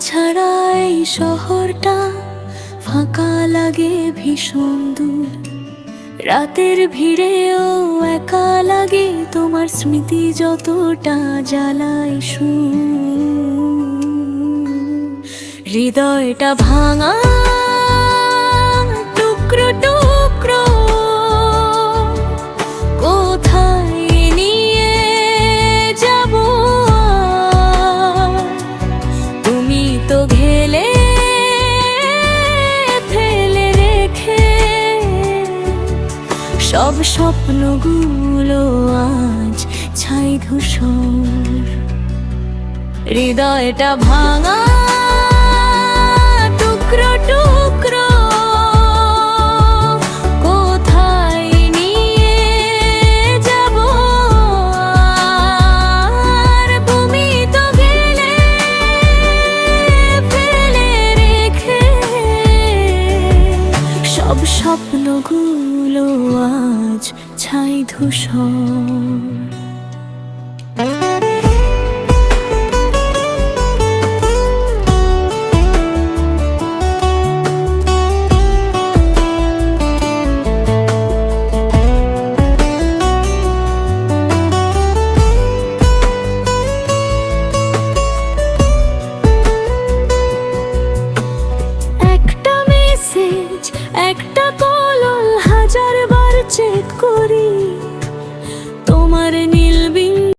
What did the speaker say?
ছাড়া এই শহরটা ফাঁকা লাগে ভীষণ দূর। রাতের ভিড়েও একা লাগে তোমার স্মৃতি যতটা জ্বালাই সু হৃদয়টা ভাঙা সব স্বপ্নগুলো আজ ছাই ধূসর। হৃদয়টা ভাঙা স্বপ্নগুলো আজ ছাই ধূসর। পলল হাজার বার চেত